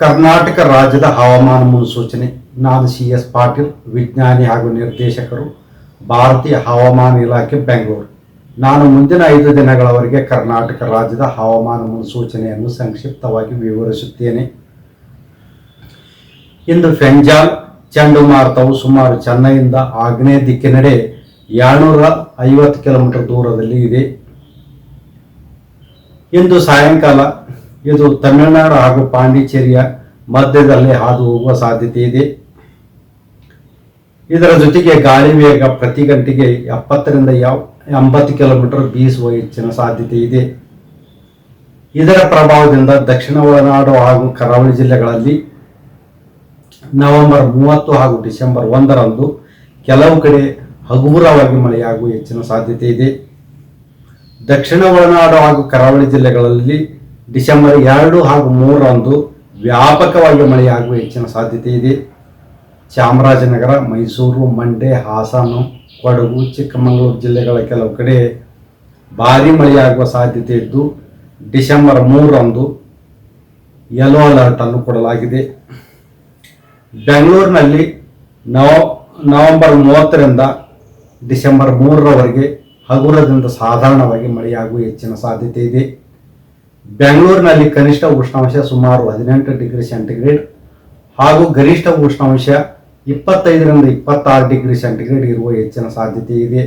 ಕರ್ನಾಟಕ ರಾಜ್ಯದ ಹವಾಮಾನ ಮುನ್ಸೂಚನೆ ನಾನು ಸಿ ಎಸ್ ಪಾಟೀಲ್, ವಿಜ್ಞಾನಿ ಹಾಗೂ ನಿರ್ದೇಶಕರು, ಭಾರತೀಯ ಹವಾಮಾನ ಇಲಾಖೆ, ಬೆಂಗಳೂರು. ನಾನು ಮುಂದಿನ ಐದು ದಿನಗಳವರೆಗೆ ಕರ್ನಾಟಕ ರಾಜ್ಯದ ಹವಾಮಾನ ಮುನ್ಸೂಚನೆಯನ್ನು ಸಂಕ್ಷಿಪ್ತವಾಗಿ ವಿವರಿಸುತ್ತೇನೆ. ಇಂದು ಫೆಂಜಾಲ್ ಚಂಡಮಾರುತವು ಸುಮಾರು ಚೆನ್ನೈಯಿಂದ ಆಗ್ನೇಯ ದಿಕ್ಕಿನೆಡೆ ಏಳ್ನೂರ ಐವತ್ತು ಕಿಲೋಮೀಟರ್ ದೂರದಲ್ಲಿ ಇದೆ. ಇಂದು ಸಾಯಂಕಾಲ ಇದು ತಮಿಳುನಾಡು ಹಾಗೂ ಪಾಂಡಿಚೇರಿಯ ಮಧ್ಯದಲ್ಲಿ ಹಾದು ಹೋಗುವ ಸಾಧ್ಯತೆ ಇದೆ. ಇದರ ಜೊತೆಗೆ ಗಾಳಿ ವೇಗ ಪ್ರತಿ ಗಂಟೆಗೆ ಎಪ್ಪತ್ತರಿಂದ ಯಾವ, ಎಂಬತ್ತು ಕಿಲೋಮೀಟರ್ ಬೀಸುವ ಹೆಚ್ಚಿನ ಸಾಧ್ಯತೆ ಇದೆ. ಇದರ ಪ್ರಭಾವದಿಂದ ದಕ್ಷಿಣ ಒಳನಾಡು ಹಾಗೂ ಕರಾವಳಿ ಜಿಲ್ಲೆಗಳಲ್ಲಿ ನವೆಂಬರ್ ಮೂವತ್ತು ಹಾಗೂ ಡಿಸೆಂಬರ್ ಒಂದರಂದು ಕೆಲವು ಕಡೆ ಹಗುರವಾಗಿ ಮಳೆಯಾಗುವ ಹೆಚ್ಚಿನ ಸಾಧ್ಯತೆ ಇದೆ. ದಕ್ಷಿಣ ಒಳನಾಡು ಹಾಗೂ ಕರಾವಳಿ ಜಿಲ್ಲೆಗಳಲ್ಲಿ ಡಿಸೆಂಬರ್ ಎರಡು ಹಾಗೂ ಮೂರರಂದು ವ್ಯಾಪಕವಾಗಿ ಮಳೆಯಾಗುವ ಹೆಚ್ಚಿನ ಸಾಧ್ಯತೆ ಇದೆ. ಚಾಮರಾಜನಗರ, ಮೈಸೂರು, ಮಂಡ್ಯ, ಹಾಸನ, ಕೊಡಗು, ಚಿಕ್ಕಮಗಳೂರು ಜಿಲ್ಲೆಗಳ ಕೆಲವು ಕಡೆ ಭಾರೀ ಮಳೆಯಾಗುವ ಸಾಧ್ಯತೆ ಇದ್ದು, ಡಿಸೆಂಬರ್ ಮೂರರಂದು ಯೆಲ್ಲೋ ಅಲರ್ಟ್ ಅನ್ನು ಕೊಡಲಾಗಿದೆ. ಬೆಂಗಳೂರಿನಲ್ಲಿ ನವ, ನವೆಂಬರ್ ಮೂವತ್ತರಿಂದ ಡಿಸೆಂಬರ್ ಮೂರರವರೆಗೆ ಹಗುರದಿಂದ ಸಾಧಾರಣವಾಗಿ ಮಳೆಯಾಗುವ ಹೆಚ್ಚಿನ ಸಾಧ್ಯತೆ ಇದೆ. ಬೆಂಗಳೂರಿನಲ್ಲಿ ಕನಿಷ್ಠ ಉಷ್ಣಾಂಶ ಸುಮಾರು ಹದಿನೆಂಟು ಡಿಗ್ರಿ ಸೆಂಟಿಗ್ರೇಡ್ ಹಾಗೂ ಗರಿಷ್ಠ ಉಷ್ಣಾಂಶ ಇಪ್ಪತ್ತೈದರಿಂದ ಇಪ್ಪತ್ತಾರು ಡಿಗ್ರಿ ಸೆಂಟಿಗ್ರೇಡ್ ಇರುವ ಹೆಚ್ಚಿನ ಸಾಧ್ಯತೆ ಇದೆ.